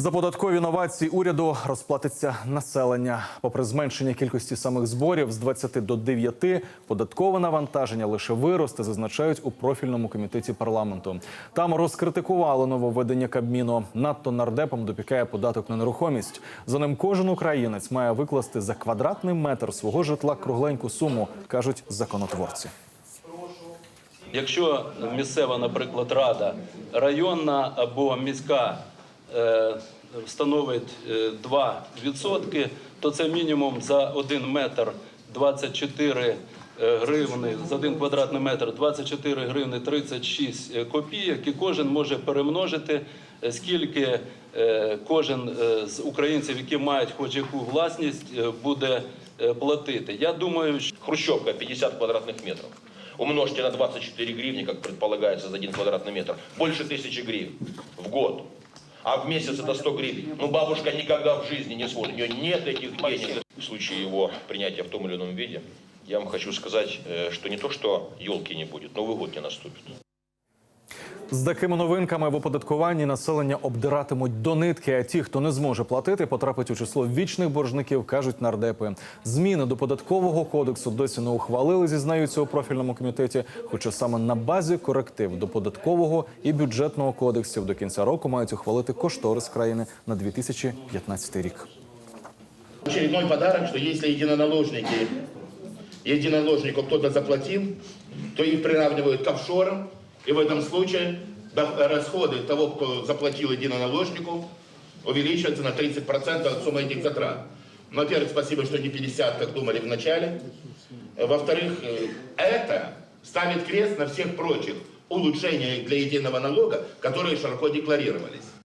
За податкові новації уряду розплатиться населення. Попри зменшення кількості самих зборів з 20 до 9, податкове навантаження лише виросте, зазначають у профільному комітеті парламенту. Там розкритикували нововведення Кабміну. Надто нардепам допікає податок на нерухомість. За ним кожен українець має викласти за квадратний метр свого житла кругленьку суму, кажуть законотворці. Якщо місцева, наприклад, рада, районна або міська становить е, 2%, то це мінімум за 1 метр 24 е, гривни, за 1 квадратний метр 24 гривни 36 копійок, і кожен може перемножити, е, скільки е, кожен е, з українців, які мають хоч яку власність, е, буде е, платити. Я думаю, що Хрущевка 50 квадратных метров. Умножьте на 24 гривни, как предполагается, за один квадратный метр. Больше тысячи гривен в год. А в месяц это 100 гривен. Ну, бабушка никогда в жизни не сможет. У нее нет этих денег. В случае его принятия в том или ином виде, я вам хочу сказать, э, что не то, что елки не будет, Новый год не наступит. З такими новинками в оподаткуванні населення обдиратимуть до нитки. А ті, хто не зможе платити, потрапить у число вічних боржників, кажуть нардепи. Зміни до податкового кодексу досі не ухвалили, зізнаються у профільному комітеті. Хоча саме на базі коректив до податкового і бюджетного кодексів до кінця року мають ухвалити кошторис країни на 2015 рік. Очередной подарок, что если единоналожники, единоналожнику кто-то заплатил, то их приравнивают к офшорам, и в этом случае расходы того, кто заплатил единоналожнику, увеличиваются на 30% от суммы этих затрат. Ну, во-первых, спасибо, что не 50, как думали в начале. Во-вторых, э, это ставит крест на всех прочих улучшениях для единого налога, которые широко декларировались.